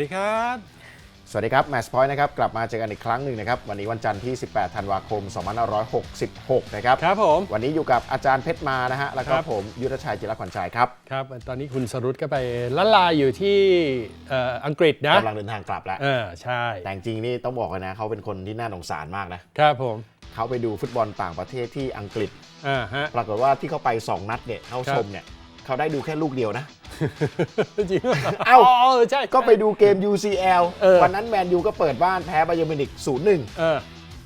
วัสดีครับ สวัสดีครับ Match Point นะครับกลับมาเจอกันอีกครั้งหนึ่งนะครับวันนี้วันจันทร์ที่ 18 ธันวาคม 2566 นะครับครับผม วันนี้อยู่กับอาจารย์เพชรมานะฮะแล้วก็ครับ ผมยุทธชัยจิรขวัญชัยครับครับ ตอนนี้คุณสรุตก็ไปละลายอยู่ที่เอ่ออังกฤษนะ กำลังเดินทางกลับแล้ว เออ ใช่ แต่จริงๆนี่ต้องบอกเลยนะเขาเป็นคนที่น่าสงสารมากนะครับผม เขาไปดูฟุตบอลต่างประเทศที่อังกฤษ อ่าฮะ ปรากฏว่าที่เขาไป 2 นัดเนี่ยเขาครับชมเนี่ย เขาได้ดูแค่ลูกเดียวนะ จริงหรเอ้าอ๋อใช่ก็ไปดูเกม UCL เออ วันนั้นแมนยูก็เปิดบ้านแพ้บาเยอร์มิวนิก0-1 เออ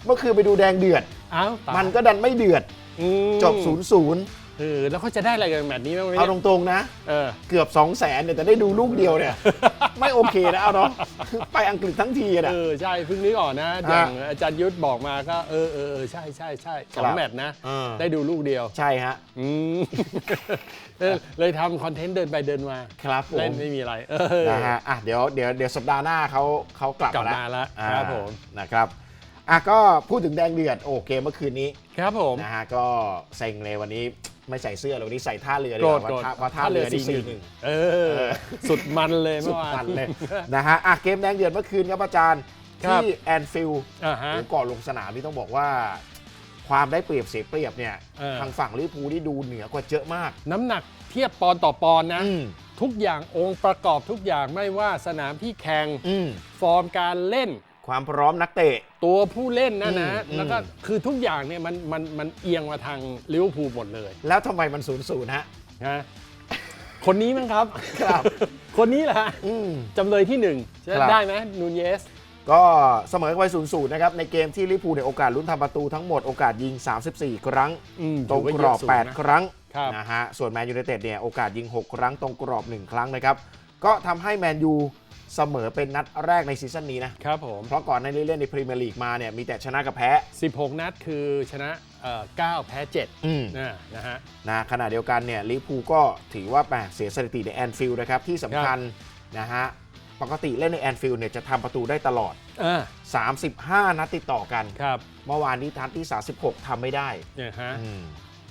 เมื่อคืนไปดูแดงเดือดเอ้าตายมันก็ดันไม่เดือดอืมจบ 0-0 เออแล้วเขาจะได้อะไรกันแบบนี้บ้างไหมเอาเนี่ยตรงๆนะ เออ เกือบ 2 0 0แสนเนี่ยแต่ได้ดูลูกเดียวเนี่ย ไม่โอเคนะเอาเนาะไปอังกฤษทั้งทีนะ เออใช่เพิ่งนึกออกนะฮะอย่างอาจารย์ยุทธบอกมาก็เออเออเออใช่ใช่ใช่สอครังบแมตช์นะเออได้ดูลูกเดียวใช่ฮะ อืมเออเลยทำคอนเทนต์เดินไปเดินมาครับผเล่มนไม่มีอะไร เออ นะฮะอะเดี๋ยวเดี๋ยวเดี๋ยวสัปดาห์หน้าเขาเขากลับกลับมามาแล้วแล้วอ่าครับผม นะครับอะก็พูดถึงแดงเดือดโอเคเมื่อคืนนี้ครับผม นะฮะก็เซ็งเลยวันนี้ ไม่ใส่เสื้อเลยวันนี้ใส่ท่าเรือดีโกรกธว่าโกรธว่าท่าว่าท่าเรือที่หสี่นึ่หนึ่งเออ สุดมันเลยสุเมื่ดอวานมันเลย นะฮะอะเกมแดงเดือดเมื่อคืนครับอาจารย์ ครับ ที่แอนฟิลด์อ่าฮะก่อนลงสนามนี่ต้องบอกว่า ความได้เปรียบเสียเปรียบเนี่ยเออ ทางฝั่งลิเวอร์พูลที่ดูเหนือกว่าเยอะมากน้ำหนักเทียบปอนด์ต่อปอนด์นะ อืมทุกอย่างองค์ประกอบทุกอย่างไม่ว่าสนามที่แข่ง อืม ฟอร์มการเล่น ความพร้อมนักเตะ ตัวผู้เล่นนะนะอืมอืม แล้วก็คือทุกอย่างเนี่ยมันมันมันเอียงมาทางลิเวอร์พูลหมดเลยแล้วทำไมมันศูนย์ศูนย์ฮะ นะคนนี้มั้งครับครับ คนนี้แหละอืม จำเลยที่หนึ่งจะครับ ได้ไหมนูนเยส ก็เสมอกันไปศูนย์ศูนย์นะครับ ในเกมที่ลิเวอร์พูลในยโอกาสลุ้นทำประตูทั้งหมดโอกาสยิง 34 ครั้ง อืมตรงถืกว่ารอบเยะสุดนะ 8 ครั้งครับ นะฮะส่วนแมนยูไนเต็ดเนี่ยโอกาสยิง 6 ครั้งตรงกรอบ 1 ครั้งนะครับ ก็ทำให้แมนยู เสมอเป็นนัดแรกในซีซั่นนี้นะ ครับผม เพราะก่อนหน้านี้เล่นในพรีเมียร์ลีกมาเนี่ยมีแต่ชนะกับแพ้ 16 นัดคือชนะเอ่อ9แพ้7อืมนะนะฮะ นะขณะเดียวกันเนี่ยลิเวอร์พูลก็ถือว่าแปเสียสถิติในแอนฟิลด์นะครับ ที่สำคัญนะฮะ ปกติเล่นในแอนฟิลด์เนี่ยจะทำประตูได้ตลอด อ่า 35 นัดติดต่อกัน ครับ เมื่อวานนี้ทัดที่ 36ทำไม่ได้เนี่ยฮะ อืม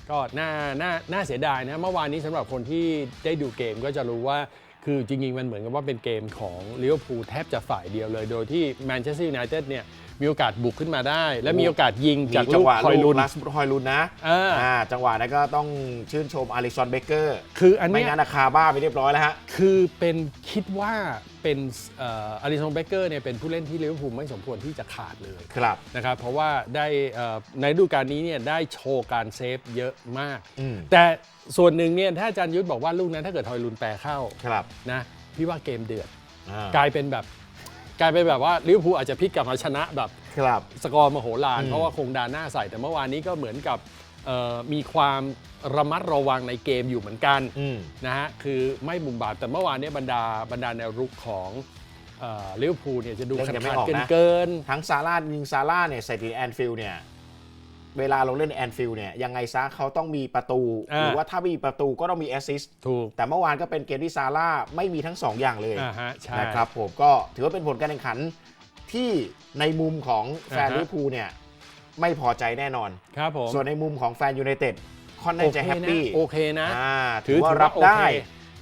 ก็น่าน่าน่าเสียดายนะ เมื่อวานนี้สำหรับคนที่ได้ดูเกมก็จะรู้ว่า คือจริงๆ มันเหมือนกับว่าเป็นเกมของลิเวอร์พูลแทบจะฝ่ายเดียวเลย โดยที่แมนเชสเตอร์ยูไนเต็ดเนี่ยมีโอกาสบุกขึ้นมาได้ และมีโอกาสยิงจากมีจัลูงกหวะคอยลูลุกนลัสฮอยลุนนะอ่าอ่าจังหวะนั้นก็ต้องชื่นชมอลิซอนเบเกอร์คืออันไม่เนี้ยงั้นอะคาบ้าไปเรียบร้อยแล้วฮะ คือเป็นคิดว่าเป็นเออลิซงเบเกอร์เนี่ยเป็นผู้เล่นที่ลิเวอร์พูลไม่สมควรที่จะขาดเลยครับนะครับเพราะว่าได้เอ่อในฤดูกาลนี้เนี่ยได้โชว์การเซฟเยอะมาก อืมแต่ ส่วนหนึ่งเนี่ยถ้าอาจารย์ยุทธบอกว่าลูกนั้นถ้าเกิดทอยลุนแปรเข้าครับนะพี่ว่าเกมเดือด อ่ากลายเป็นแบบ กลายเป็นแบบว่าลิเวอร์พูลอาจจะพลิกกลับมาชนะแบบครับ สกอร์มโหฬารอืม เพราะว่าคงดาหน้าใส่แต่เมื่อวานนี้ก็เหมือนกับเอ่อมีความระมัดระวังในเกมอยู่เหมือนกัน อืม นะฮะคือไม่บุ่มบามแต่เมื่อวานเนี้บรรดาบรรดาแนวรุกของเอ่อลิเวอร์พูลเนี่ยจะดูเล่นขากันไม่ดออกเกินนะ เกินทั้งซาร่ายิงซาร่าเนี่ยใส่ทีแอนฟิลด์เนี่ย เวลาเราเล่นในแอนฟิลด์เนี่ยยังไงซะเขาต้องมีประตู อ่า หรือว่าถ้าไม่มีประตูก็ต้องมีแอสซิสต์ถูกแต่เมื่อวานก็เป็นเกมที่ซาร่าไม่มีทั้งสองอย่างเลยอ่าฮะใช่ นะครับผมก็ถือว่าเป็นผลการแข่งขันที่ในมุมของแฟนอ่าฮะ ลิเวอร์พูลเนี่ยไม่พอใจแน่นอน ครับผมส่วนในมุมของแฟนยูไนเต็ดค่อนข้างจะแฮปปี้โอเคนะ อ่าถืถืออว่าถือว่ารับโอเค ได้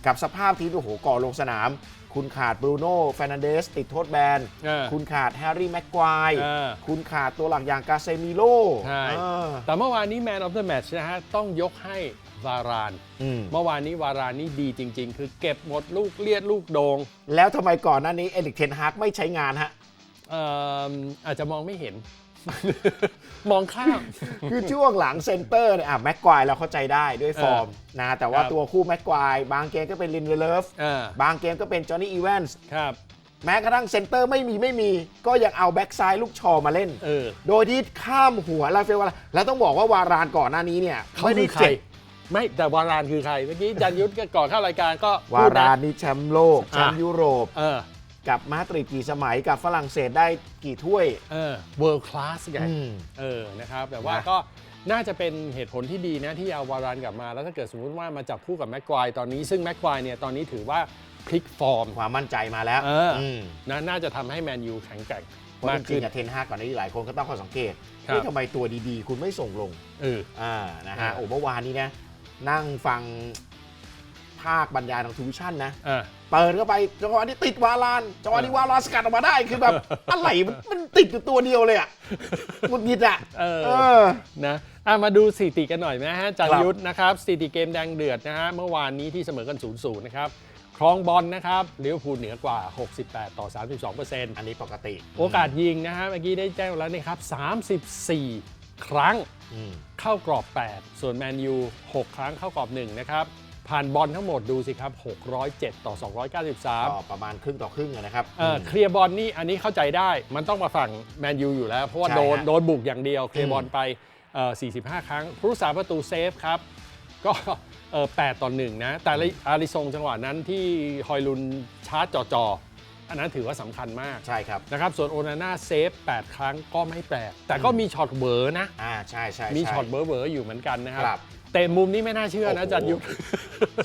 กับสภาพที่โอ้โหก่อนลงสนาม คุณขาดบรูโน่เฟรนันเดสติดโทษแบน เออ คุณขาดแฮร์รี่แม็กควายเออ คุณขาดตัวหลักอย่างกาเซมิโลใช่ เออแต่เมื่อวานนี้แมนออฟเดอะแมตช์นะฮะ ต้องยกให้วาราน อืมเมื่อวานนี้วารานนี่ดีจริง ๆ คือเก็บหมดลูกเลียดลูกโดง แล้วทำไมก่อนหน้านี้เอริกเทนฮากไม่ใช้งานฮะ เอิ่มอาจจะมองไม่เห็น มองข้าม คือช่วงหลังเซนเตอร์เนี่ยอะแม็กควายเราเข้าใจได้ด้วยฟอร์มนะแต่ว่าครับ ตัวคู่แม็กควายบางเกมก็เป็นลินเวเลฟเออบางเกมก็เป็นจอห์นนี่อีแวนส์ครับ แม้กระทั่งเซนเตอร์ไม่มีไม่มี ก็ยังเอาแบ็กซ้ายลูกชอมาเล่น เออโดยที่ข้ามหัวลาเฟลวาลาแล้วต้องบอกว่าวารานก่อนหน้านี้เนี่ยเขาไม่คืได้อใครเจ็บไม่แต่วารานคือใคร เมื่อกี้อาจันยุทธก็ก่อนเข้ารายการก็วาพูดนะรานนี่แชมป์โลกแชมป์ยุโรป เออ กับมาดริดกี่สมัยกับฝรั่งเศสได้กี่ถ้วย เออ world class ไงอืมเออนะครับแต่ว่านะ ก็น่าจะเป็นเหตุผลที่ดีนะที่เอาวารานกลับมา แล้วถ้าเกิดสมมุติว่ามาจับคู่กับแม็กควายตอนนี้ซึ่งแม็กควายเนี่ยตอนนี้ถือว่าพลิกฟอร์ม ความมั่นใจมาแล้วเออมนะน่าจะทำให้แมนยูแข็งแกร่งเพราะมาจกริขึ้งนๆอะเทนฮากก่อนหน้านี้หลายคนก็ต้องข้อสังเกตครับเฮ้ยทำไมตัวดีๆ คุณไม่ส่งลง เออ อ่า นะครัฮะบโอ้ เมื่อวานนี้นะ นั่งฟัง ภาคบรรยายทางทูวิชั่นนะอ่าเปิดเข้าไปจังหวะนี้ติดวาลานจังหวะนี้วาลานสกัดออกมาได้คือแบบ อะไรมันมันติดอยู่ตัวเดียวเลยอะหงุดหงิดอะเออเออนะอะมาดูสถิติกันหน่อยนะฮะจันครับยุทธนะครับสถิติเกมแดงเดือดนะฮะเมื่อวานนี้ที่เสมอกัน0-0นะครับครองบอลนะครับลิเวอร์พูลเหนือกว่า 68 ต่อ 32เปอร์เซ็นต์อันนี้ปกติโอกาสยิงนะฮะเมื่อกี้ได้แจ้งแล้วนะครับ 34 ครั้งอืม เข้ากรอบ 8 ส่วนแมนยู 6 ครั้งเข้ากรอบ 1 นะครับ ผ่านบอลทั้งหมดดูสิครับ 607 ต่อ293ก็ประมาณครึ่งต่อครึ่งอะนะครับ เออเคลียร์บอลนี่อันนี้เข้าใจได้ มันต้องมาฝั่งแมนยูอยู่แล้ว เพราะว่าใช่โดนฮะ โดนบุกอย่างเดียว เคลียอืร์มบอลไปเอ่อ45 ครั้งผู้รักษาประตูเซฟครับ ก็เออ8ต่อ1นะ แต่ละอาริซงจังหวะนั้นที่ฮอยลุนชาร์จจ่อๆอันนั้นถือว่าสำคัญมาก ใช่ครับ นะครับ ส่วนโอนาน่าเซฟ 8 ครั้งก็ไม่แปลก แต่ก็มีช็อตเบอร์นะ อ่าใช่ใช่มีใช็อตเบอร์เบอร์อยู่เหมือนกันนะครับ ครับ แต่มุมนี้ไม่น่าเชื่อนะโอ้โหจัดยุทธ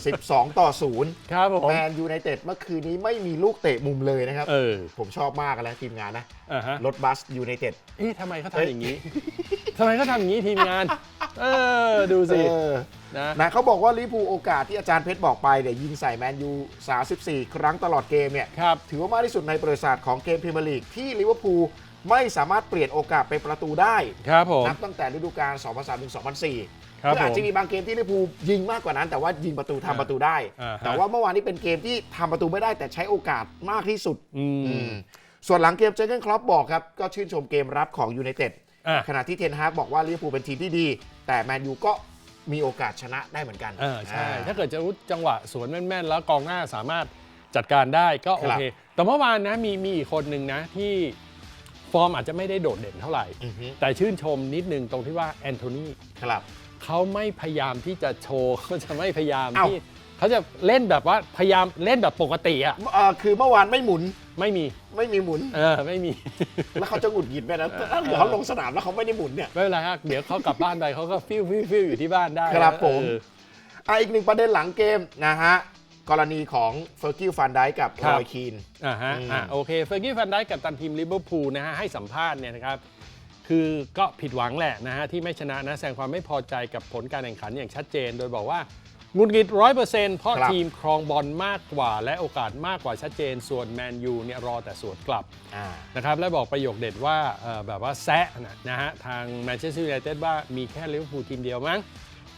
12 ต่อ0ครับผม แมนยูไนเต็ดเมื่อคืนนี้ไม่มีลูกเตะมุมเลยนะครับ เออผมชอบมากแล้วทีมงานนะ อ่าฮะรถบัสยูไนเต็ด เอ๊ะทำไมเขาทำอย่างนี้ทำไมเขาทำอย่างนี้ทีมงาน เออ ดูสิ เออนะ นะเขาบอกว่าลิเวอร์พูลโอกาสที่อาจารย์เพชรบอกไปเนี่ยยิงใส่แมนยู34 ครั้งตลอดเกมเนี่ย ครับ ถือว่ามากที่สุดในประวัติศาสตร์ของเกมพรีเมียร์ลีกที่ลิเวอร์พูลไม่สามารถเปลี่ยนโอกาสเป็นประตูได้ ครับผม นับตั้งแต่ฤดูกาล2003ถึง2004 ครับคืออาจผมจะมีบางเกมที่ลิเวอร์พูลยิงมากกว่านั้น แต่ว่ายิงประตูทำประตูได้ อ่าฮะ แต่ว่าเมื่อวานนี้เป็นเกมที่ทำประตูไม่ได้แต่ใช้โอกาสมากที่สุด อือืมมส่วนหลังเกมเจอร์เกนครอปบอกครับ ก็ชื่นชมเกมรับของยูไนเต็ดอะขณะที่เทนฮากบอกว่าลิเวอร์พูลเป็นทีมที่ดี แต่แมนยูก็มีโอกาสชนะได้เหมือนกันเออใช่อ่าถ้าเกิดจะรู้จังหวะสวนแม่นๆ แล้วกองหน้าสามารถจัดการได้ก็โอเค แต่เมื่อวานนะมีมีอีกคนหนึ่งนะที่ฟอร์มอาจจะไม่ได้โดดเด่นเท่าไหร่ อือฮึ แต่ชื่นชมนิดนึงตรงที่ว่าแอนโทนี ครับ เขาไม่พยายามที่จะโชว์เขาจะไม่พยายามเอ้า ที่เขาจะเล่นแบบว่าพยายามเล่นแบบปกติอะเอ่อคือเมื่อวานไม่หมุนไม่มี ไม่มีหมุน เออไม่มี แล้วเขาจะหงุดหงิดไหมนะถ้าเกิดเขาลงสนามแล้วเขาไม่ได้หมุนเนี่ย ไม่เป็นไรครับเดี๋ยวเขากลับบ้านไปเขาก็ฟิวฟิวฟิวอยู่ที่บ้านได้ครับผม เออ อะอีกหนึ่งประเด็นหลังเกมนะฮะ กรณีของเฟอร์กิลฟันไดกับครัรบ อยคีน อ่าฮะอืมอ่าโอเคเฟอร์กี้ฟันได้กับตันทีมลิเวอร์พูลนะฮะให้สัมภาษณ์เนี่ยนะครับ คือก็ผิดหวังแหละนะฮะที่ไม่ชนะนะแสดงความไม่พอใจกับผลการแข่งขันอย่างชัดเจน โดยบอกว่าหงุดหงิดร้อยเปอร์เซ็นต์เพราะครับทีมครองบอลมากกว่า และโอกาสมากกว่าชัดเจน ส่วนแมนยูเนี่ยรอแต่สวนกลับอ่านะครับและบอกประโยคเด็ดว่าเอ่อแบบว่าแซะนะนะฮะทางแมนเชสเตอร์ยูไนเต็ดว่ามีแค่ลิเวอร์พูลทีมเดียวมั้ง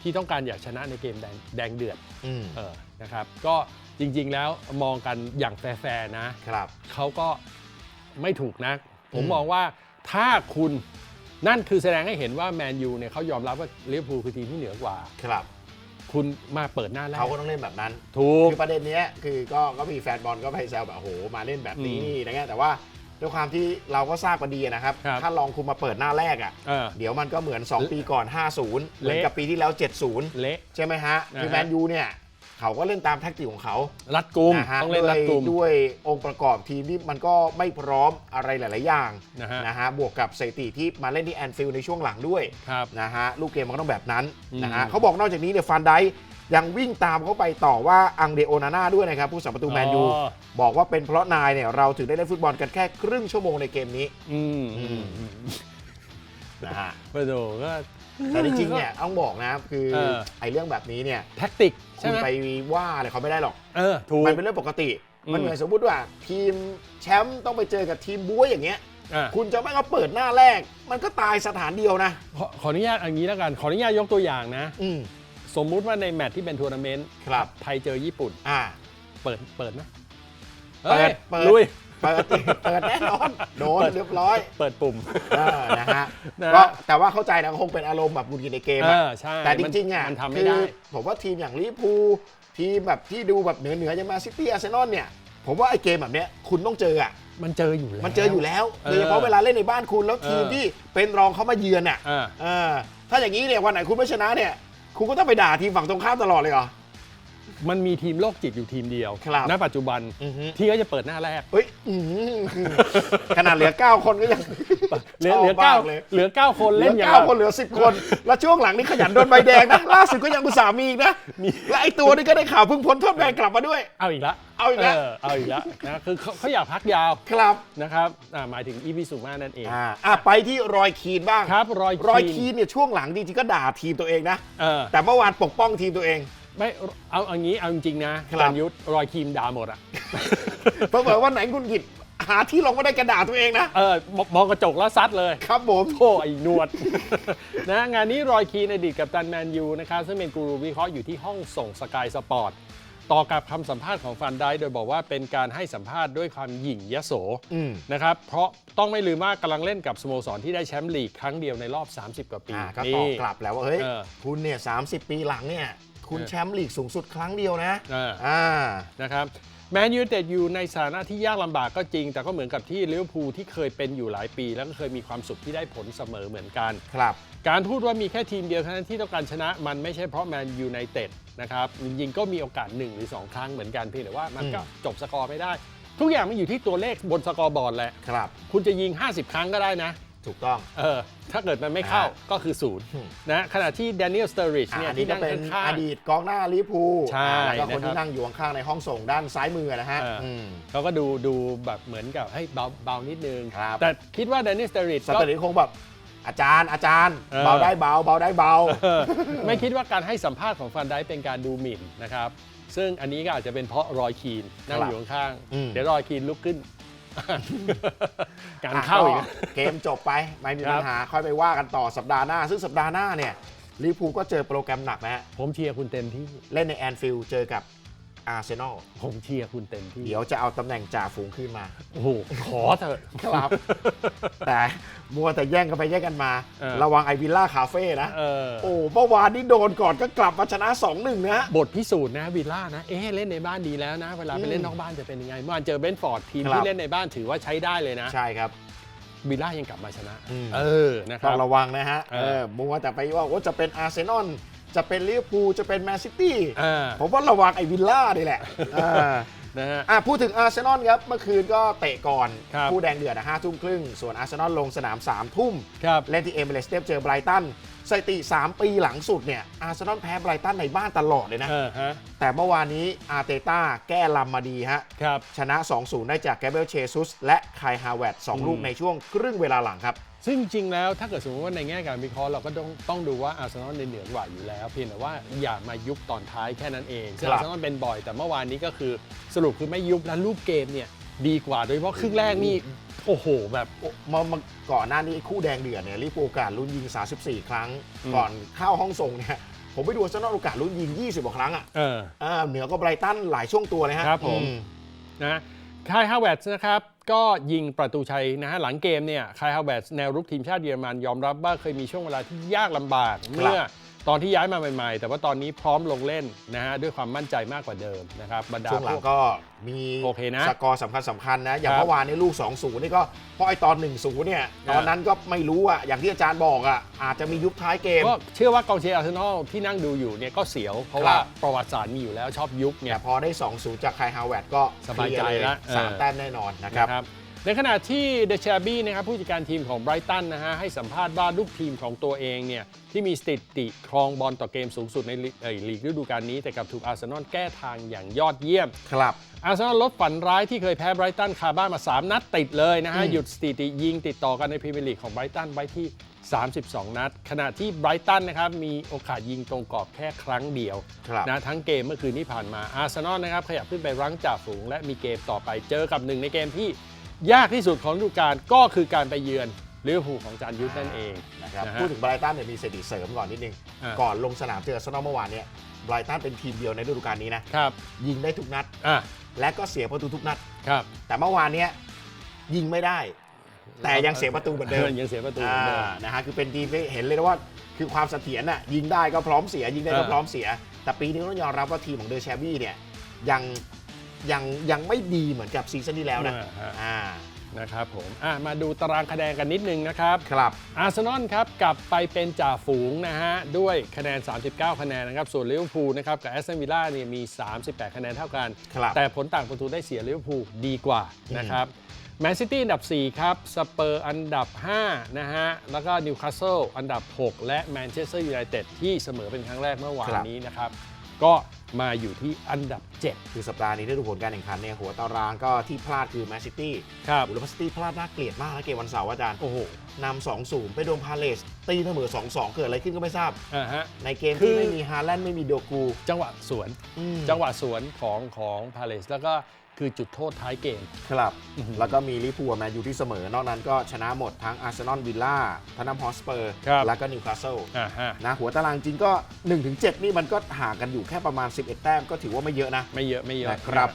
ที่ต้องการอยากชนะในเกมแดงแดงเดือดอืมเออนะครับก็จริงๆแล้วมองกันอย่างแฟร์ๆนะ ครับ เขาก็ไม่ถูกนะ ผมอืมมองว่า ถ้าคุณนั่นคือแสดงให้เห็นว่าแมนยูเนี่ยเขายอมรับว่าลิเวอร์พูลคือทีมที่เหนือกว่า ครับ คุณมาเปิดหน้าแรก เขาก็ต้องเล่นแบบนั้นถูก คือประเด็นเนี้ยคือก็ก็มีแฟนบอลก็ไปแซวแบบโอ้โหมาเล่นแบบนี้อืมนี่นะเงี้ยแต่ว่าด้วยความที่เราก็ทราบกันดีนะครับ ครับถ้าลองคุณมาเปิดหน้าแรกอะเออเดี๋ยวมันก็เหมือน 2 ปีก่อน 50 เหมือนกับปีที่แล้ว 70 เละ ใช่ไหมฮะ คือนะฮะแมนยูเนี่ย เขาก็เล่นตามแท็กติกของเขารัดกุมนะฮะต้องเล่นด้วรัยดกุมด้วยองค์ประกอบทีมที่มันก็ไม่พร้อมอะไรหลาย ๆ อย่างนะฮะนะฮะบวกกับสถิติที่มาเล่นที่แอนฟิลด์ในช่วงหลังด้วย ครับ นะฮะลูกเกมมันก็ต้องแบบนั้นอืมนะฮะเขาบอกนอกจากนี้เนี่ยฟันไดยังวิ่งตามเขาไปต่อว่าอังเดโอนาน่าด้วยนะครับผู้สัมประตูแมนยูอ๋อ บอกว่าเป็นเพราะนายเนี่ยเราถึงได้เล่นฟุตบอลกันแค่ครึ่งชั่วโมงในเกมนี้อืมอืมอืมนะฮะ ประโดก็ แต่จริงๆเนี่ยต้องบอกนะคือเออ ไอ้เรื่องแบบนี้เนี่ยแท็กติกใช่คุณไหมไปว่าอะไรเขาไม่ได้หรอก เออถูก มันเป็นเรื่องปกติ อืม มันเหมือนสมมติว่าทีมแชมป์ต้องไปเจอกับทีมบ้วยอย่างเงี้ย อะคุณจะไม่เอาเปิดหน้าแรก มันก็ตายสถานเดียวนะ ขอขออนุญาตอย่างนี้แล้วกันขออนุญาตยกตัวอย่างนะ อืม สมมุติว่าในแมตช์ที่เป็นทัวร์นาเมนต์ครับ ไทยเจอญี่ปุ่น อ่า เปิดเปิดไหมเปิดอ้ยเปิด ลุย เปิดเปิดแน่นอนโดนเรียบร้อยเปิดปุ่ม เออนะฮะนะก็แต่ว่าเข้าใจนะคงเป็นอารมณ์แบบหงุดหงิดในเกมเออะอใช่แต่จริงๆอะมันทำไม่คือได้ผมว่าทีมอย่างลิเวอร์พูลทีมแบบที่ดูแบบเหนือเหนือๆอย่างมาซิตี้อาร์เซนอลเนี่ย ผมว่าไอ้เกมแบบเนี้ยคุณต้องเจออะ มันเจออยู่แล้ว มันเจออยู่แล้วเออโดยเฉพาะเวลาเล่นในบ้านคุณแล้วทีมเออที่เป็นรองเขามาเยือนอะอ่าเออถ้าอย่างนี้เนี่ยวันไหนคุณไม่ชนะเนี่ย คุณก็ต้องไปด่าทีมฝั่งตรงข้ามตลอดเลยเหรอ มันมีทีมโรคจิตอยู่ทีมเดียว ครับณปัจจุบันอือฮึ ที่เขาจะเปิดหน้าแรก เฮ้ยอื้อหือขนาดเหลือ 9 คนก็ยังเหลือชบเหลือเก้ามเลยเหลือเก้าคนเหลืเล่อนอย่างเก้าคนเหลือ 10 คน แล้วช่วงหลังนี่ขยันโดนใบแดงนะ ล่าสุดก็ยังอุตส่าห์มีอีกนะมีและไอ้ตัวนี้ก็ได้ข่าวเพิ่งพ้นโทษแบนกลับมาด้วย เอาอีกละเอาอีกแล้วเอาอีกละนะคือเขาเขาอยากพักยาวครับนะครับอ่าหมายถึงอีพีสุมานั่นเอง อ่าอะไปที่รอยคีนบ้างครับรอยรอยคีคีนนเนี่ยช่วงหลังจริงๆก็ด่าทีมตัวเองนะ เออแต่เมื่อวานปกป้องทีมตัวเอง ไม่เอาเอางี้เอาจริงๆนะครับจานยุทธรอยครีมด่าหมดอะ เพราะว่าวันไหนคุณกิจหาที่ลงไม่ได้กระดาษตัวเองนะ เออมมองกระจกแล้วซัดเลย ครับผม โอ้ไอ้หนวด นะงานนี้รอยคีนอดีตกับตันแมนยูนะครับซึ่งเป็นกูรูวิเคราะห์อยู่ที่ห้องส่งสกายสปอร์ตต่อกับคำสัมภาษณ์ของฟันได้โดยบอกว่าเป็นการให้สัมภาษณ์ด้วยความหยิ่งยโสอืมนะครับ เพราะต้องไม่ลืมว่ากำลังเล่นกับสโมสรที่ได้แชมป์ลีกครั้งเดียวในรอบ 30 กว่าปีอ่าก็ตนี่อบกลับแล้วว่าเฮ้ยเออ คุณเนี่ยสาปีหลังเนี่ย คุณเออแชมป์ลีกสูงสุดครั้งเดียวนะเอออ่านะครับแมนยูเต็ดอยู่ในสถานะที่ยากลำบากก็จริง แต่ก็เหมือนกับที่ลิเวอร์พูลที่เคยเป็นอยู่หลายปี แล้วก็เคยมีความสุขที่ได้ผลเสมอเหมือนกัน ครับ การพูดว่ามีแค่ทีมเดียวเท่านั้นที่ต้องการชนะมันไม่ใช่เพราะแมนยูไนเต็ดนะครับจริงๆก็มีโอกาส 1 หรือ 2 ครั้งเหมือนกันเพียงแต่ว่ามันก็จบสกอร์ไม่ได้ ทุกอย่างมันอยู่ที่ตัวเลขบนสกอร์บอร์ดแหละครับ คุณจะยิง 50 ครั้งก็ได้นะ ถูกต้อง เออถ้าเกิดมันไม่เข้าอ่าก็คือศูนย์อืมนะขณะที่แดเนียลสเตอริชอ่าเนี่ยอันนี้ที่ก็นั่งเป็นข้างอๆดีตกองหน้าลิเวอร์พูลใช่อ่าแล้วก็คนนะครับที่นั่งอยู่ข้างๆในห้องส่งด้านซ้ายมือนะฮะเอออืมเขาก็ดูดูแบบเหมือนกับให้เบาเบานิดนึงครับแต่คิดว่าแดเนียลสเตอริชสเตอร์ลิคงแบบอาจารย์อาจารย์เออเบาได้เบาเบาได้เบาเออไม่คิดว่าการให้สัมภาษณ์ของฟันไดค์เป็นการดูหมิ่นนะครับ ซึ่งอันนี้ก็อาจจะเป็นเพราะรอยคีนนั่งครับอยู่ข้างอืมๆเดี๋ยวรอยคีนลุกขึ้น การเข้าอีกะนะ เกมจบไป ไม่มีครัปับญหา ค่อยไปว่ากันต่อสัปดาห์หน้า ซึ่งสัปดาห์หน้าเนี่ยลิเวอร์พูลก็เจอโปรแกรมหนักนะฮะผมเชียร์คุณเต็มที่ เล่นในแอนฟิลด์เจอกับ อาร์เซนอลผมเชียร์คุณเต็มที่ เดี๋ยวจะเอาตำแหน่งจ่าฝูงขึ้นมา โอ้โห ขอเถอะ ครับ แต่มัวแต่แย่งกันไปแย่งกันมา เออ ระวังไอวิลล่าคาเฟ่นะ เออโอ้เมื่อวานนี้โดนก่อนก็กลับมาชนะ 2-1 นะ บทพิสูจน์นะวิลล่านะ เอ๊ะเล่นในบ้านดีแล้วนะ เวลาไปเล่นอืมนอกบ้านจะเป็นยังไงเมื่อวานเจอเบนฟอร์ดทีมครับ ที่เล่นในบ้านถือว่าใช้ได้เลยนะ ใช่ครับ วิลล่ายังกลับมาชนะ อืม เออ นะคต้รัอบ งระวังนะฮะเออ เออมัวแต่ไปว่าโอ้จะเป็นอาร์เซนอล จะเป็นลิเวอร์พูลจะเป็นแมนซิตี้อ่า ผมว่าระวังไอวิลล่านี่แหละอ่า นะฮะ อะพูดถึงอาร์เซนอลครับ เมื่อคืนก็เตะก่อนครับคู่แดงเดือดห้าทุ่มครึ่ง ส่วนอาร์เซนอลลงสนาม3ามทุ่มครับ เล่นที่เอเมเรสเตฟเจอไบรตันสถิติ 3 ปีหลังสุดเนี่ยอาร์เซนอลแพ้ไบรตันในบ้านตลอดเลยนะ เออฮะแต่เมื่อวานนี้อาร์เตต้าแก้ลำมาดีฮะ ครับ ชนะ 2-0 ได้จากแกเบรียลเชซุส และไคลฮาวเวตสองอืมลูกในช่วงครึ่งเวลาหลังครับ ซึ่งจริงๆแล้วถ้าเกิดสมมติว่าในแง่การวิเคราะห์เราก็ต้องต้องดูว่าอาร์เซนอลในเหนือกว่าอยู่แล้ว เพียงแต่ว่าอย่ามายุบตอนท้ายแค่นั้นเองซึ่งครัอาบ ร์เซนอลเป็นบ่อย แต่เมื่อวานนี้ก็คือสรุปคือไม่ยุบและรูปเกมเนี่ยดีกว่าโดยเฉพาะครึ่งแรกนี่โอ้โหแบบมามาก่อนหน้านี้คู่แดงเดือดเนี่ยลิเวอร์พูลโอกาสลุ้นยิง 34 ครั้งอืมก่อนเข้าห้องส่งเนี่ยผมไปดูอาร์เซนอลโอกาสลุ้นยิง 20กว่าครั้งอะเออ อ่าเหนือก็ไบรตันหลายช่วงตัวเลยฮะครับผม อืนะ คายฮาวเวตส์นะครับก็ยิงประตูชัยนะฮะหลังเกมเนี่ยคายฮาวเวตส์แนวรุกทีมชาติเยอรมันยอมรับว่าเคยมีช่วงเวลาที่ยากลำบากเมื่อ ตอนที่ย้ายมาใหม่ๆ แต่ว่าตอนนี้พร้อมลงเล่นนะฮะด้วยความมั่นใจมากกว่าเดิมนะครับบรรดาช่วงหลัพงวกก็มีโอเคนะสกอร์สำคัญสำคัญนะ อย่างครับเมื่อวานนี้ลูก 2-0 นี่ก็เพราะไอตอน 1-0 เนี่ยอ่าตอนนั้นก็ไม่รู้อะ อย่างที่อาจารย์บอกอะ อาจจะมียุบท้ายเกม ก็เชื่อว่ากองเชียร์อาร์เซนอลที่นั่งดูอยู่เนี่ยก็เสียว เพราะครับว่าประวัติศาสตร์มีอยู่แล้วชอบยุบเนี่แต่ย พอได้ 2-0 จากไคลฮาวเวตก็สบายใจเคร์เละสามเออแต้มแน่นอนนะครับ นะครับ ในขณะที่เดชาบี้นะครับผู้จัดการทีมของไบรตันนะฮะให้สัมภาษณ์ว่าลูกทีมของตัวเองเนี่ยที่มีสถิติครองบอลต่อเกมสูงสุดในลีเอ่อลีกฤดูกาลนี้ แต่กลับถูกอาร์เซนอลแก้ทางอย่างยอดเยี่ยม ครับ อาร์เซนอลลดฝันร้ายที่เคยแพ้ไบรตันคาบ้านมา 3 นัดติดเลยนะฮะอืมหยุดสถิติยิงติดต่อกันในพรีเมียร์ลีกของไบรตันไว้ที่ 32 นัด ขณะที่ไบรตันนะครับมีโอกาสยิงตรงกรอบแค่ครั้งเดียวครับ นะทั้งเกมเมื่อคืนที่ผ่านมาอาร์เซนอลนะครับขยับขึ้นไปรั้งจ่าฝูง และมีเกมต่อไปเจอกับหนึ่งในเกมที่ ยากที่สุดของฤดูกาลก็คือการไปเยือนลิเวอร์พูลของจานยุทธนั่นเอง นะครับนะฮะพูดถึงไบรตันเนี่ยมีสถิติเสริมก่อนนิดนึง อ่า ก่อนลงสนามเจออาร์เซนอลเมื่อวานเนี่ยไบรตันเป็นทีมเดียวในฤดูกาลนี้นะครับยิงได้ทุกนัด อะและก็เสียประตูทุกนัด ครับแต่เมื่อวานเนี้ยยิงไม่ได้ แต่ยังเสียประตูเหมือนเดิมยังเสียประตูเหมือนเดิม อ่านะฮะคือเป็นทีมที่เห็นเลยนะว่าคือความเสถียรน่ะยิงได้ก็พร้อมเสียยิงได้ก็อ่า พร้อมเสีย แต่ปีนี้ต้องยอมรับว่าทีมของเดอแชบี้เนี่ยยัง ยังยังไม่ดีเหมือนกับซีซั่นที่แล้วนะอ่าฮะ อ่านะครับผมอะมาดูตารางคะแนนกันนิดนึงนะครับ ครับ อาร์เซนอลครับกลับไปเป็นจ่าฝูงนะฮะ ด้วยคะแนน 39 คะแนนนะครับ ส่วนลิเวอร์พูลนะครับกับแอสตันวิลล่าเนี่ยมี 38 คะแนนเท่ากัน ครับแต่ผลต่างประตูได้เสียลิเวอร์พูลดีกว่านะครับแมนซิตี้อันดับ 4 ครับ สเปอร์อันดับ 5 นะฮะ แล้วก็นิวคาสเซิลอันดับ 6 และแมนเชสเตอร์ยูไนเต็ดที่เสมอเป็นครั้งแรกเมื่อวานนี้นะครับ ก็มาอยู่ที่อันดับ 7 คือสัปดาห์นี้ถ้าดูผลการแข่งขันเนี่ยหัวตารางก็ที่พลาดคือแมนซิตี้ครับบุรีรัมย์ซิตี้พลาดน่าเกลียดมากนะเกมวันเสาร์อาจารย์ โอ้โหนำ2 0ไปโดนพาเลส ตีเสมอ2 2เกิดอะไรขึ้นก็ไม่ทราบ อ่าฮะ ในเกมคืที่อ ไม่มีฮาแลนด์ไม่มีโดกู จังหวะสวน อืม จังหวะสวนของของพาเลสแล้วก็ คือจุดโทษท้ายเกม ครับ อื้อหือแล้วก็มีลิเวอร์พูลกับแมนยูที่เสมอ นอกนั้นก็ชนะหมดทั้งอาร์เซนอลวิลล่าทนัมฮอสเปอร์ ครับ แล้วก็นิวคาสเซิลอ่าฮะนะหัวตารางจริงก็ 1-7 นี่มันก็ห่างกันอยู่แค่ประมาณ 11 แต้มก็ถือว่าไม่เยอะนะ ไม่เยอะไม่เยอะนะครับ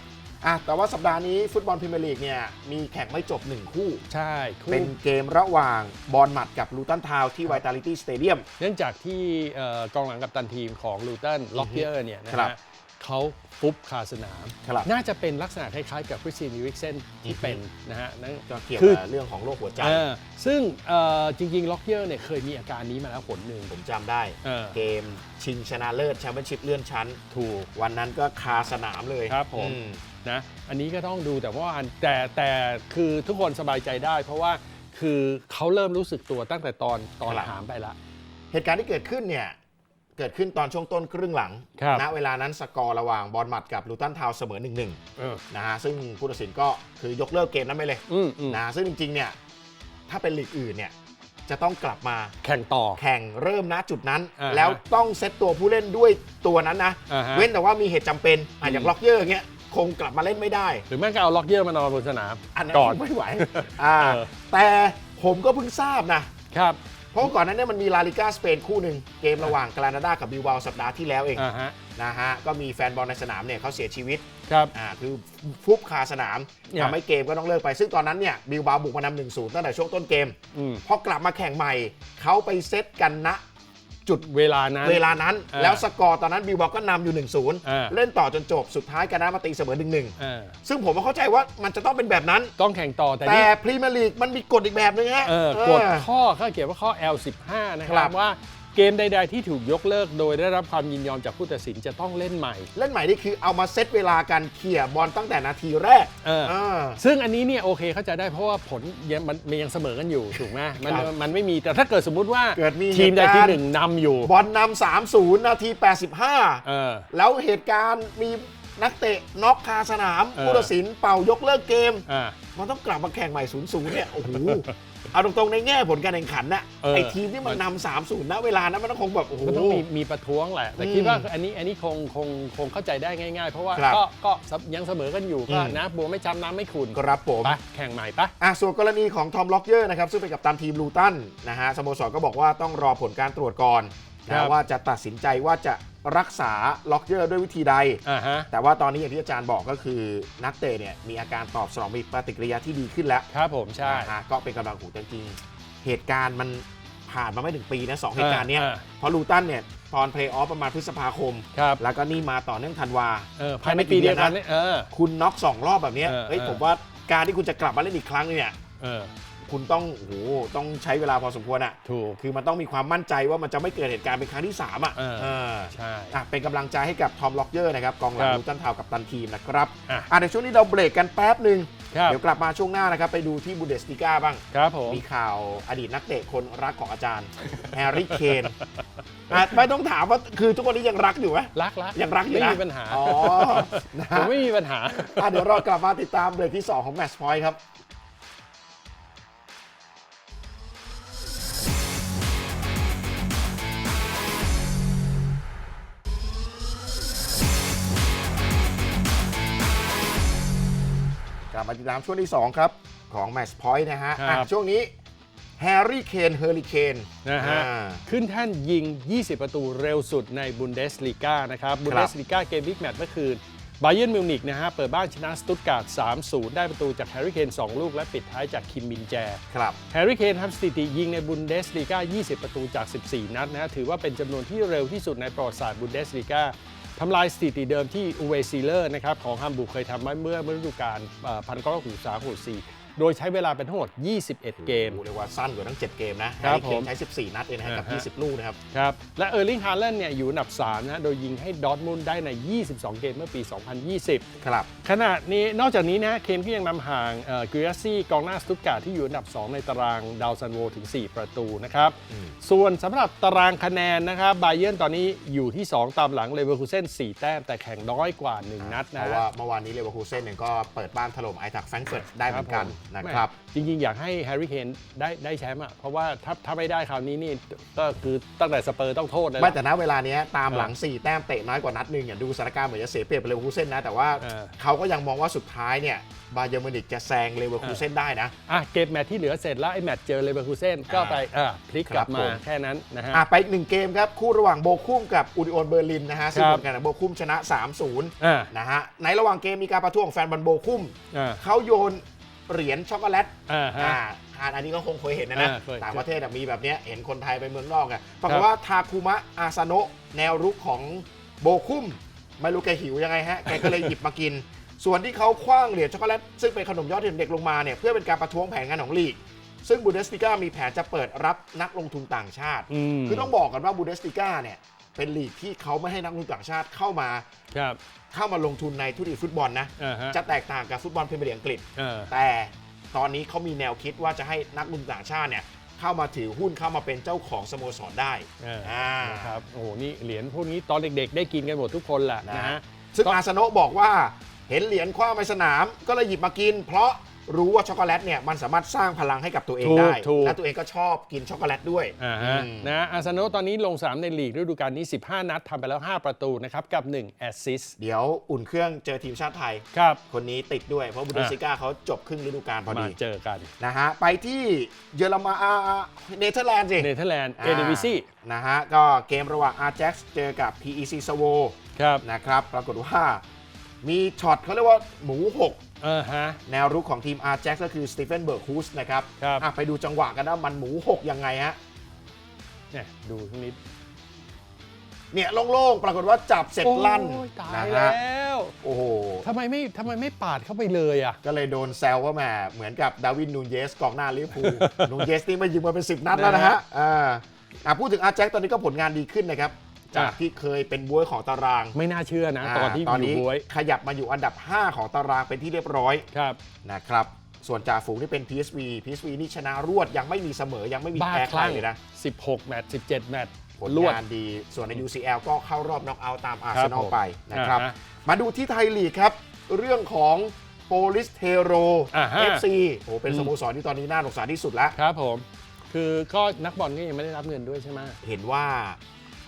อะแต่ว่าสัปดาห์นี้ฟุตบอลพรีเมียร์ลีกเนี่ยมีแข่งไม่จบ 1 คู่ ใช่คู่เป็นเกมระหว่างบอลหมัดกับลูตันทาวที่ Vitality Stadium เนื่องจากที่เอ่อกองหลังกับตันทีมของลูตันล็อกเกอร์เนี่ยนะครับฮะ เขาฟุบคาสนาม ครับน่าจะเป็นลักษณะคล้ายๆกับคริสตินยูริกเซนที่เป็นนะฮะนั่น ก็เกี่ยวคือ กับเรื่องของโรคหัวใจ เออซึ่งเอ่อจริงๆ ล็อกเกอร์เนี่ยเคยมีอาการนี้มาแล้วผลหนึ่ง ผมจำได้ เออ เกมชิงชนะเลิศแชมเปี้ยนชิพเลื่อนชั้น ถูก วันนั้นก็คาสนามเลยครับผม อืนะอันนี้ก็ต้องดูแต่ว่าอันแต่แต่คือทุกคนสบายใจได้ เพราะว่าคือเขาเริ่มรู้สึกตัวตั้งแต่ตอนตอนหามไปละ เหตุการณ์ที่เกิดขึ้นเนี่ย เกิดขึ้นตอนช่วงต้นครึ่งหลังครับณเวลานั้นสกอร์ระหว่างบอลหมัดกับลูตันทาวน์เสมอ1-1เออ นะฮะซึ่งผู้ตัดสินก็คือยกเลิกเกมนั้นไปเลยอืมอืมนะซึ่งจริงๆเนี่ยถ้าเป็นลีกอื่นเนี่ยจะต้องกลับมาแข่งต่อ แข่งเริ่มณจุดนั้น อ่าฮะแล้วต้องเซตตัวผู้เล่นด้วยตัวนั้นนะ อ่าฮะ เว้นแต่ว่ามีเหตุจำเป็นอะอย่างอืมล็อกเยอร์เงี้ยคงกลับมาเล่นไม่ได้ หรือแม่งก็เอาล็อกเกอร์มานอนบนสนามอันนั้นก่อนคงไม่ไหวอ่าเออ แต่ผมก็เพิ่งทราบนะ ครับ เพราะก่อนหนั้นเนี่ยมันมีลาลิกาสเปนคู่หนึ่งเกมระหว่างกรานาดากับบิลบาสัปดาห์ที่แล้วเองอ่าฮะนะฮะก็มีแฟนบอลในสนามเนี่ยเขาเสียชีวิตครับ อ่าคือฟุบคาสนามเนี่ย ทำให้เกมก็ต้องเลิกไป ซึ่งตอนนั้นเนี่ยบิลบาบุกมานำหนึ่งศูนย์ตั้งแต่ช่วงต้นเกม อืม พอกลับมาแข่งใหม่ เขาไปเซตกันณ จุดเวลานั้น เวลานั้นอ่าแล้วสกอร์ตอนนั้นบิลบาก็นำอยู่1อ่า0เล่นต่อจนจบสุดท้ายกานามาตีเสมอ1เออ1ซึ่งผมก็เข้าใจว่ามันจะต้องเป็นแบบนั้น ต้องแข่งต่อแต่แต่นี่พรีเมียร์ลีกมันมีกฎอีกแบบนึงฮะ เออเออกฎข้อเขาเขียนว่าข้อ L15 นะคครัรับบ ว่า เกมใด ๆ ที่ถูกยกเลิก โดยได้รับความยินยอมจากผู้ตัดสินจะต้องเล่นใหม่ เล่นใหม่นี่คือเอามาเซตเวลากันเขี่ยบอลตั้งแต่นาทีแรกเออ เออ ซึ่งอันนี้เนี่ยโอเคเข้าใจได้เพราะว่าผลยังมันมันยังเสมอกันอยู่ถูกไหมมันครับมันไม่มีแต่ถ้าเกิดสมมุติว่าเกิดมีทีมใดเหตุทีการมณ์หนึ่งนำอยู่บอลนำสามศูนย์นาที85เออแล้วเหตุการณ์มีนักเตะน็อกคาสนามเออ ผู้ตัดสินเป่ายกเลิกเกม อ่า มันต้องกลับมาแข่งใหม่ 0 0 เนี่ย โอ้โห เอาตรงๆในแง่ผลการแข่งขันน่ะเออ ไอทีมที่มันนำสามศูนย์ณเวลานั้นมันต้องคงแบบโอ้โห ก็ต้องมีมีประท้วงแหละ แต่อืมคิดว่าอันนี้อันนี้คงคงคงเข้าใจได้ง่ายๆ เพราะว่าครับก็ก็ยังเสมอกันอยู่ก็อืม นะบัวไม่จำน้ำไม่ขุนครับผม ไปแข่งใหม่ปะ อะส่วนกรณีของทอมล็อกเยอร์นะครับซึ่งเป็นกัปตันทีมลูตันนะฮะสโมสรก็บอกว่าต้องรอผลการตรวจก่อน ครันะบ ว่าจะตัดสินใจว่าจะรักษาล็อกเยอร์ด้วยวิธีใด อ่าฮะ แต่ว่าตอนนี้อย่างที่อาจารย์บอกก็คือนักเตะเนี่ยมีอาการตอบสนองมีปฏิกิริยาที่ดีขึ้นแล้วครับผมใช่นะฮะก็เป็นกำลังหูแต่จริงๆเหตุการณ์มันผ่านมาไม่ถึงปีนะสองเหตุการณ์เนี้ยอ่าเพราะลูตันเนี่ยตอนเพลย์ออฟประมาณพฤษภาคม ครับแล้วก็นี่มาต่อเนื่องธันวา เออภายในปีเดียวกันเนี่ยเออ คุณน็อกสองรอบแบบเนี้ยเออเฮ้ยเออ ผมว่าการที่คุณจะกลับมาเล่นอีกครั้งเนี่ย เออ คุณต้องโอ้โหต้องใช้เวลาพอสมควรอะ ถูก คือมันต้องมีความมั่นใจว่ามันจะไม่เกิดเหตุการณ์เป็นครั้งที่สามอะเออ เออใช่ อะเป็นกำลังใจให้กับทอมล็อกเยอร์นะครับกองหลังครับลูตันทาวน์กับตันทีมนะครับอะ อะเดี๋ยวช่วงนี้เราเบรกกันแป๊บหนึ่งครับ เดี๋ยวกลับมาช่วงหน้านะครับไปดูที่บูเดสติก้าบ้าง ครับผม มีข่าวอดีตนักเตะคนรักของอาจารย์ แฮร์รี่เคนอะไม่ต้องถามว่าคือทุกวันนี้ยังรักอยู่ไหมรักรักยังรักอยู่ไม่นะมีปัญหา อ๋อนะผมไม่มีปัญหา อะเดี๋ยวเรากลับมาติดตามเบรกที่ 2 ของ Match Point ครับ ลับมาติดตามช่วงที่ 2 ครับ ของ Match Point นะฮะครับ อะช่วงนี้แฮร์รี่เคนเฮอริเคนนะฮะขึ้นแท่านยิง 20 ประตูเร็วสุดในบุนเดสลีกานะครับบุนเดสลีกาเกมบิ๊กแมตช์เมื่อคืนบ a เย r n นมิวนิกนะฮะ เปิดบ้านชนะสตุตการ์ด3-0 ได้ประตูจากแฮร์รี่เคน2ลูก และปิดท้ายจากคิมมินแจ ครับ แฮร์รี่เคนทำสถิติยิงในบุนเดสลีกา20 ประตูจาก 14 นัดนะฮะถือว่าเป็นจำนวนที่เร็วที่สุดในประวัติศาสตร์บุนเดสลีกา ทำลายสถิติเดิมที่อูเวซีเลอร์นะครับของฮัมบูร์เคยทำไว้เมื่อฤดูกาลพันก็รักหุ่นสาว1963-64 โดยใช้เวลาเป็นทั้งหมด 21 เกมโอ้โหเรียกว่าสั้นกว่าทั้ง 7 เกมนะครัแฮบร์รี่เคนผมใช้ 14 นัดเองนะฮะกับอ่าฮะ 20 ลูกนะครับ ครับ และเออร์ลิงฮา l ลนเนี่ยอยู่อันดับ3นะโดยยิงให้ดอร์ทมุนด์ได้ใน 22 เกมเมื่อปี 2020 ครับ ขณะนี้นอกจากนี้นะเคนก็ยังนำห่างกริอาซี่กองหน้าสตุตการ์ที่อยู่อันดับ 2 ในตารางดาวซันโวถึง 4 ประตูนะครับ อืม ส่วนสำหรับตารางคะแนนนะครับไบเย r n ตอนนี้อยู่ที่ 2 ตามหลังเลเวอร์คูเซ่น4แต้ม แต่แข่งน้อยกว่า 1 นัดเพนะ ราะว่าเมื่อวานนี้เลเวอร์คูเซ่นเนี่ยก็เปิดบ้านถล่มไอทักแฟรงก์เฟิร์ตได้เหมือนกันผมนะครับแม่จริง ๆ อยากให้แฮร์รี่เคนได้ได้แชมป์อะเพราะว่าถ้าถ้าไม่ได้คราวนี้นี่ก็คือตั้งแต่สเปอร์ต้องโทษเลยไม่นะแต่ณเวลาเนี้ยตามหลัง 4 แต้มเตะน้อยกว่านัดหนึ่งอย่างดูสถานการณ์เหมือนจะเสียเปรียบไปเลเวอร์คูเซ่นนะ แต่ว่าเออเขาก็ยังมองว่าสุดท้ายเนี่ยบาเยอร์มิวนิกจะแซงเลเวอร์คูเซ่นได้นะอะเก็บแมตช์ที่เหลือเสร็จแล้วไอ้แมตช์เจอเลเวอร์คูเซ่นก็ไปอะพลิกกลับครับมาผมแค่นั้นนะฮะอะไปอีกหนึ่งเกมครับคู่ระหว่างโบคุมกับอูดิโอนเบอร์ลินนะฮะซึ่งครับผลการแข่งขันโบคุมชนะ 3-0อ่านะฮะในระหว่างเกมมีการประท้วงแฟนบอลโบคุมอ่าเขาโยน เหรียญช็อกโกแลตอ่าฮะ อ่าอ่าอันนี้ก็คงเคยเห็นนะนะ อ่าเคยต่างประเทศอะมีแบบเนี้ยเห็นคนไทยไปเมืองนอกอะปราคกรัฏบว่าทาคุมะอาซาโนะแนวรุกของโบคุมไม่รู้แกหิวยังไงฮะ แกก็เลยหยิบมากิน ส่วนที่เขาคว้างเหรียญช็อกโกแลตซึ่งเป็นขนมยอดเด่นเด็กลงมาเนี่ยเพื่อเป็นการประท้วงแผนงานของลีก ซึ่งบูเดสติก้ามีแผนจะเปิดรับนักลงทุนต่างชาติ อืม คือต้องบอกกันว่าบูเดสติก้าเนี่ย เป็นลีกที่เขาไม่ให้นักลงทุนต่างชาติเข้ามาครับ เข้ามาลงทุนในธุรกิจฟุตบอลนะ อ่าฮะ จะแตกต่างกับฟุตบอลพรีเมียร์ลีกอังกฤษอ่าแต่ตอนนี้เขามีแนวคิดว่าจะให้นักลงทุนต่างชาติเนี่ยเข้ามาถือหุ้นเข้ามาเป็นเจ้าของสโมสรได้อ่าอ่านะครับโอ้โหนี่เหรียญพวกนี้ตอนเด็กๆ ได้กินกันหมดทุกคนแหละนะนะฮะ ซึ่งอาร์เซโนบอกว่าเห็นเหรียญคว้างไปสนามก็เลยหยิบมากิน เพราะ รู้ว่าช็อกโกแลตเนี่ยมันสามารถสร้างพลังให้กับตัวเองถูกได้ ถูก และตัวเองก็ชอบกินช็อกโกแลตด้วย อ่าฮะอืมนะอาร์เซนอลตอนนี้ลง3ในลีกฤดูกาลนี้ 15 นัดทำไปแล้ว 5 ประตูนะครับกับ 1 แอสซิสต์เดี๋ยวอุ่นเครื่องเจอทีมชาติไทย ครับ คนนี้ติดด้วยเพราะบูเดสติก้าเขาจบครึ่งฤดูกาลพอมาดีเจอกัน นะฮะไปที่เยอรมันอ่าเนเธอร์แลนด์สิ เนเธอร์แลนด์อ่าเอเดวิซี่ นะฮะ ก็เกมระหว่างอาร์แจ็คเจอกับ PEC สโวครับ นะครับ ปรากฏว่ามีช็อตเขาเรียกว่าหมู6 อ่าฮะ แนวรุกของทีมอาร์แจ็คก็คือสตีเฟนเบิร์กฮูสนะครับครับอะไปดูจังหวะกันนะมันหมู6ยังไงฮะเนี่ยดูทั้งนี้เนี่ยโล่งๆ ปรากฏว่าจับเสร็จลั่นโอ้ยตานะยฮะแล้วโอ้โห ทำไมไม่ทำไมไม่ปาดเข้าไปเลยอะ ก็เลยโดนแซวว่าแหมเหมือนกับดาวินนูนเยสกองหน้าลิเวอร์พูล นูนเยสนี่มายิงมาเป็น 10 นัดแล้วนะฮะอ่าอะพูดถึงอาร์แจ็คตอนนี้ก็ผลงานดีขึ้นนะครับ จากอะที่เคยเป็นบวยของตารางไม่น่าเชื่อนะ ตอนที่ตอนอยู่นี้บวยขยับมาอยู่อันดับ 5 ของตารางเป็นที่เรียบร้อยครับนะครับส่วนจ่าฝูงที่เป็น PSV PSV นี่ชนะรวดยังไม่มีเสมอยังไม่มีบ้าแพ้คใครลั่งเลยนะ 16 แมตช์17 แมตช์ผลรวด งานดี ส่วนใน UCL ก็เข้ารอบน็อกเอาท์ตามอาร์ครัเซบนอลผมไปนะครับ อ่าฮะมาดูที่ไทยลีกครับ เรื่องของโปลิสเทโรอ่าฮะ FC โอ้เป็นสโมสรที่ตอนนี้น่าสงสารที่สุดแล้ว ครับผม คือก็นักบอลก็ยังไม่ได้รับเงินด้วยใช่ไหม เห็นว่า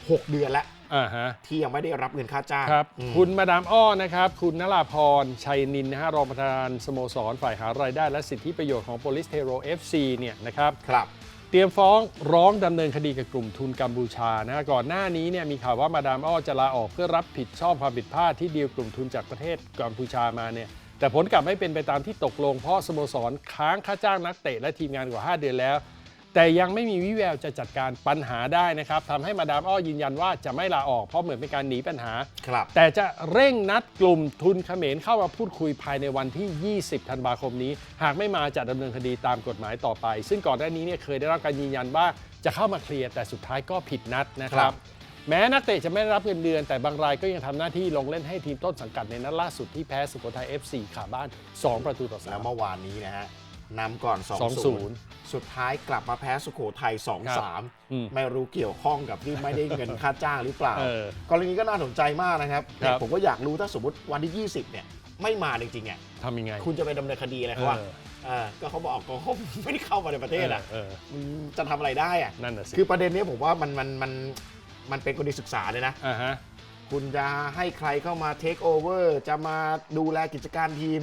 6 เดือนแล้วอ่าฮะ ที่ยังไม่ได้รับเงินค่าจ้างครับอืม คุณมาดามอ้อนะครับ คุณนราพร ชัยนินนะฮะรองประธานสโมสร ฝ่ายหารายได้และสิทธิประโยชน์ของ Police t e r o FC เนี่ยนะครับ ครับ เตรียมฟ้องร้องดำเนินคดีกับกลุ่มทุนกัมพูชานะฮะก่อนหน้านี้เนี่ยมีข่าวว่ามาดามอ้อจะลาออกเพื่อรับผิดชอบความผิดพลาดที่ดีลกลุ่มทุนจากประเทศกัมพูชามาเนี่ยแต่ผลกลับไม่เป็นไปตามที่ตกลงเพราะสโมสรค้างค่าจ้างนักเตะและทีมงานกว่า 5 เดือนแล้ว แต่ยังไม่มีวิแววจะจัดการปัญหาได้นะครับทำให้มาดามอ้อยืนยันว่าจะไม่ลาออกเพราะเหมือนเป็นการหนีปัญหา ครับ แต่จะเร่งนัดกลุ่มทุนเขมรเข้ามาพูดคุยภายในวันที่ 20 ธันวาคมนี้ หากไม่มาจะดำเนินคดีตามกฎหมายต่อไป ซึ่งก่อนหน้านี้เนี่ยเคยได้รับการยืนยันว่าจะเข้ามาเคลียร์แต่สุดท้ายก็ผิดนัดนะคครัรับ บ แม้นักเตะจะไม่ได้รับเงินเดือน แต่บางรายก็ยังทำหน้าที่ลงเล่นให้ทีมต้นสังกัดในนัดล่าสุดที่แพ้สุโขทัย FC ขาบ้าน 2 ประตูต่อแล้ว3เมื่อวานนี้นะฮะ นำก่อน2-0 2-0สุดท้ายกลับมาแพ้สุโขทัยอืม2-3ไม่รู้เกี่ยวข้องกับที่ไม่ได้เงินค่าจ้างหรือเปล่า เออกรณีก็น่าสนใจมากนะครับครับแต่ผมก็อยากรู้ถ้าสมมติวันที่ 20 เนี่ย ไม่มาจริงๆเนี่ยทำยังไงคุณจะไปดำเนินคดีอะไรเขาว่าเอออ่าก็เขาบอกก็เขาไม่ได้เข้ามาในประเทศอะเออมันจะทำอะไรได้อะ นั่นน่ะสิคือประเด็นเนี้ยผมว่ามันมันมันมันเป็นกรณีศึกษาเลยนะ อ่าฮะ คุณจะให้ใครเข้ามาเทคโอเวอร์จะมาดูแลกิจการทีม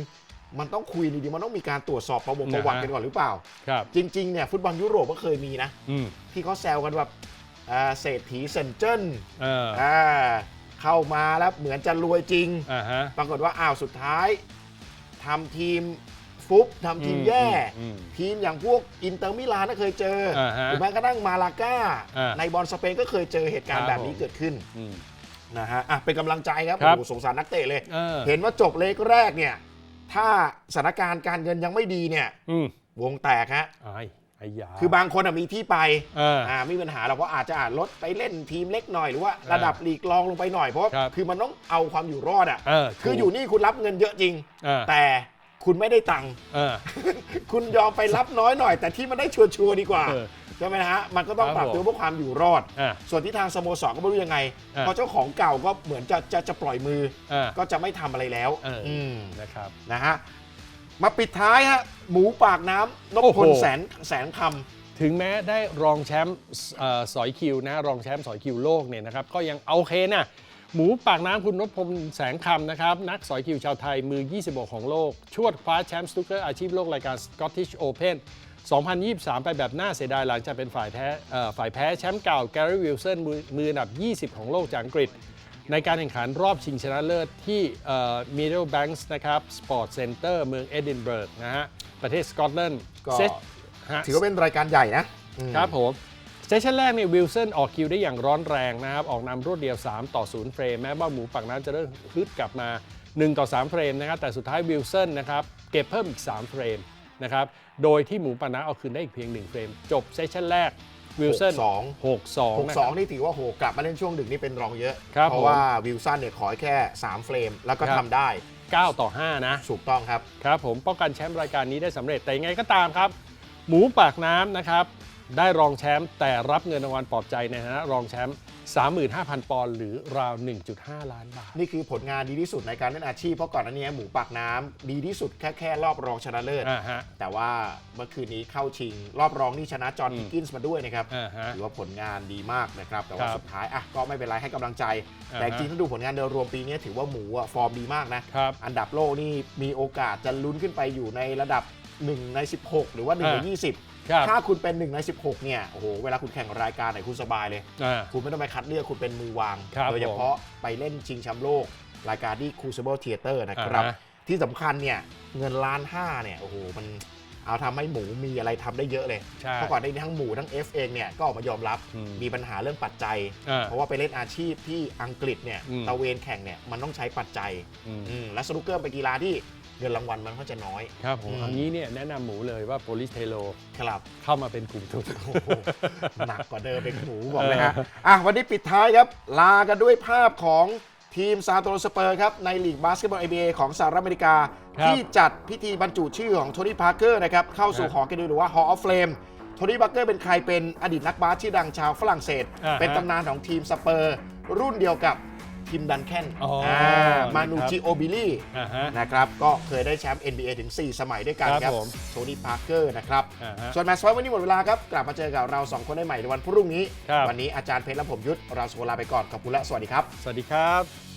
มันต้องคุยดีๆมันต้องมีการตรวจสอบประวงประวัตินะฮะกันก่อนหรือเปล่า ครับจริงๆเนี่ยฟุตบอลยุโรปก็เคยมีนะ อืมที่เขาแซวกันแบบอ่าเศรษฐีเซนเจิ้นเอออ่าเข้ามาแล้วเหมือนจะรวยจริง อ่าฮะ ปรากฏว่าอ้าวสุดท้ายทำทีมฟุบทำทีมแย่ อืมทีมอย่างพวกอินเตอร์มิลานก็เคยเจออ่าฮะหรือแม้กระทั่งมาลาก้า อ่าในบอลสเปนก็เคยเจอเหตุการครัณ์บแบบนี้ผมเกิดขึ้นอืม นะฮะอะเป็นกำลังใจครับครับ โอ้โหสงสารนักเตะเลย เออ เห็นว่าจบเลกแรกเนี่ย ถ้าสถานการณ์การเงินยังไม่ดีเนี่ย อืมวงแตกฮะ ไอ้ไอ้ยาคือบางคนอะมีที่ไปเออ อ่าไม่มีปัญหาเราก็อาจจะอาจลดไปเล่นทีมเล็กหน่อยหรือว่าระดับลีกรองลงไปหน่อยเพราะว่าครับ คือมันต้องเอาความอยู่รอดอะเออคืออยู่นี่คุณรับเงินเยอะจริง เออแต่คุณไม่ได้ตังค์ เออ คุณยอมไปรับน้อยหน่อย แต่ที่มันได้ชัวร์ๆดีกว่า เออใช่ไหมฮะ มันก็ต้องครับปรับตัวผมเพื่อความอยู่รอด อะส่วนที่ทางสโมสรก็ไม่รู้ยังไง อะเพราะเจ้าของเก่าก็เหมือนจะจะจะปล่อยมือ อะก็จะไม่ทำอะไรแล้วเอออื มนะครับ นะฮะ มาปิดท้ายฮะ หมูปากน้ำนพโอ้พโห ลแสนแสนคถึงแม้ได้รองแชมป์เอ่อสอยคิวนะรองแชมป์สอยคิวโลกเนี่ยนะครับก็ยังโอเคนะหมูปากน้ำคุณนพพลแสงคำนะครับนักสอยคิวชาวไทยมือ 26 ของโลก ชวดคว้าแชมป์สนุกเกอร์อาชีพโลกรายการ Scottish Open 2023 ไปแบบน่าเสียดายหลังจากเป็นฝ่ายแท้เอ่อฝ่ายแพ้แชมป์เก่าแกรี่วิลสันมือมืออันดับ 20 ของโลกจากอังกฤษ ในการแข่งขันรอบชิงชนะเลิศที่เอ่อ Middlebanks นะครับ Sport Center เมืองเอดินเบิร์กนะฮะ ประเทศสกอตแลนด์ก็เซตฮะำถือว่าเป็นรายการใหญ่นะอืมครับผมเซสชั่นแรกเนี่ยวิลสันออกคิวได้อย่างร้อนแรงนะครับ ออกนำรวดเดียว 3 ต่อ 0 เฟรม แม้ว่าหมูปักน้ำจะเริ่มฮึดกลับมา 1 ต่อ 3 เฟรมนะครับ แต่สุดท้ายวิลสันนะครับ เก็บเพิ่มอีก 3 เฟรมนะครับโดยที่หมูปักน้ำเอาคืนได้อีกเพียง 1 เฟรม จบเซสชั่นแรกวิลสัน6-2 6-2นะค6รับ2นี่ถือว่าโหกลับมาเล่นช่วงดึกนี่เป็นรองเยอะครับเพราะว่าวิลสันเนี่ยขอแค่ 3 เฟรม แล้วก็ครับทำได้ 9 ต่อ 5 นะ ถูกต้องครับ ครับผมป้องกันแชมป์รายการนี้ได้สำเร็จแต่ยังไงก็ตามครับ หมูปากน้ำนะครับ ได้รองแชมป์แต่รับเงินรางวัลปลอบใจในฐานะรองแชมป์35,000 ปอนด์หรือราว 1.5 ล้านบาท นี่คือผลงานดีที่สุดในการเล่นอาชีพ เพราะก่อนหน้านี้หมูปากน้ำดีที่สุดแค่แค่รอบรองชนะเลิศ อ่าฮะ แต่ว่าเมื่อคืนนี้เข้าชิง รอบรองนี่ชนะจอห์นอืมฮิกกินส์มาด้วยนะครับ อ่าฮะ ถือว่าผลงานดีมากนะครับ แต่ว่าครับสุดท้ายอะก็ไม่เป็นไรให้กำลังใจ อ่าฮะ แต่จริงๆถ้าดูผลงานโดยรวมปีนี้ถือว่าหมูอะฟอร์มดีมากนะ ครับ อันดับโลกนี่มีโอกาสจะลุ้นขึ้นไปอยู่ในระดับ 1 ใน 16 หรือว่า1ในอ่า 20 ครับถ้าคุณเป็น1ใน16 เนี่ย โอ้โห เวลาคุณแข่งรายการไหนคุณสบายเลย อ่า คุณไม่ต้องไปคัดเลือกคุณเป็นมือวาง ครับโดยเฉพาะไปเล่นชิงแชมป์โลก รายการที่ Crucible Theater นะครับ อ่าฮะ ที่สำคัญเนี่ย เงินล้านห้าเนี่ย โอ้โห มันเอาทำให้หมูมีอะไรทำได้เยอะเลย ใช่ เพราะก่อนหน้านี้ทั้งหมูทั้ง F เองเนี่ยก็ออกมายอมรับอืมมีปัญหาเรื่องปัจจัย อ่าเพราะว่าไปเล่นอาชีพที่อังกฤษเนี่ยอืม ตะเวนแข่งเนี่ยมันต้องใช้ปัจจัยอืม อืมและสนุกเกอร์เป็นกีฬาที่ เงินรางวัลมันก็จะน้อย ครับผมอืมอันนี้เนี่ยแนะนำหมูเลยว่าโปลิสเทโลครับ เข้ามาเป็นกลุ่มทุน โอ้โหหนักกว่าเดิมเป็นหมูบอกเลยฮะอะวันนี้ปิดท้ายครับ ลากันด้วยภาพของทีมซาโตโรสเปอร์ครับในลีกบาสเกตบอล NBA ของสหรัฐอเมริกา ครับที่จัดพิธีบรรจุชื่อของโทนี่พาร์เกอร์นะครับเข้าสู่ฮะหอเกียรติยศหรือว่า Hall of Fame โทนี่พาร์เกอร์เป็นใครเป็นอดีตนักบาสชื่อดังชาวฝรั่งเศส อ่าฮะ เป็นตำนานของทีมสเปอร์ รุ่นเดียวกับ ทีมดันแคนอ๋ออ่มานูนะครับ จิโอบิลี่ อ่าฮะ นะครับ ก็เคยได้แชมป์ NBA ถึง 4 สมัยด้วยกันครับครับผมโทนี่พาร์เกอร์นะครับ อ่าฮะส่วนแมตช์ไฟวันนี้หมดเวลาครับ กลับมาเจอกับเรา 2 คนได้ใหม่ในวันพรุ่งนี้ ครับ วันนี้อาจารย์เพชรและผมยุทธ เราสโลาไปก่อน ขอบคุณและสวัสดีครับ สวัสดีครับ